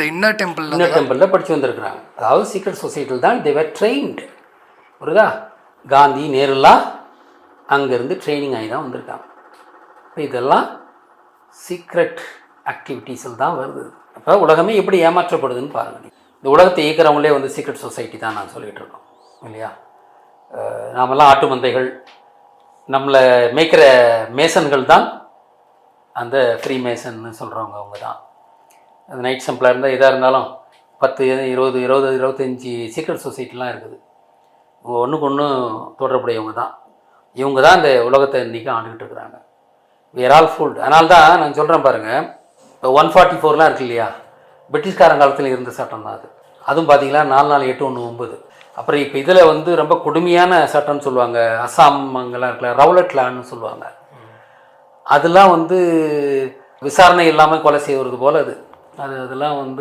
இந்த inner temple inner டெம்பிளில் படித்து வந்திருக்கிறாங்க. அதாவது சீக்ரெட் சொசைட்டியில் தான் தேவர் ட்ரெயின்டு புரியுதா? காந்தி நேருலாம் அங்கேருந்து ட்ரைனிங் ஆகி தான் வந்திருக்காங்க. இப்போ இதெல்லாம் சீக்ரெட் ஆக்டிவிட்டீஸில் தான் வருது. அப்போ உலகமே எப்படி ஏமாற்றப்படுதுன்னு பாருங்கள் நீங்க. இந்த உலகத்தை இயக்கிறவங்களே வந்து சீக்ரெட் சொசைட்டி தான் நான் சொல்லிகிட்டு இருக்கோம். இல்லையா? நாமெல்லாம் ஆட்டு மந்தைகள். நம்மளை மேய்க்கிற மேசன்கள் தான் அந்த ஃப்ரீ மேசன்னு சொல்கிறவங்க அவங்க தான். அது நைட் சம்பிளாக இருந்தால் எதாக இருந்தாலும் பத்து இருபது இருபது இருபத்தஞ்சி சீக்ரெட் சொசைட்டிலாம் இருக்குது. ஒன்றுக்கு ஒன்று தொடர்புடையவங்க தான் இவங்க தான் இந்த உலகத்தை இன்றைக்கி ஆண்டுகிட்டு இருக்கிறாங்க. வேர் ஆல் ஃபுல்ட் அதனால தான் நான் சொல்கிறேன் பாருங்கள் இப்போ ஒன் ஃபார்ட்டி ஃபோர்லாம் இருக்கு இல்லையா? பிரிட்டிஷ்காரன் காலத்தில் இருந்த சட்டம் தான் அது. அதுவும் பார்த்தீங்களா நாலு நாலு எட்டு ஒன்று ஒம்பது அப்புறம் இப்போ இதில் வந்து ரொம்ப கொடுமையான சட்டம்னு சொல்லுவாங்க. அசாம் அங்கெல்லாம் இருக்குல்ல ரவுலட் லான்னு சொல்லுவாங்க. அதெல்லாம் வந்து விசாரணை இல்லாமல் கொலை செய்வது போல் அது. அது அதெல்லாம் வந்து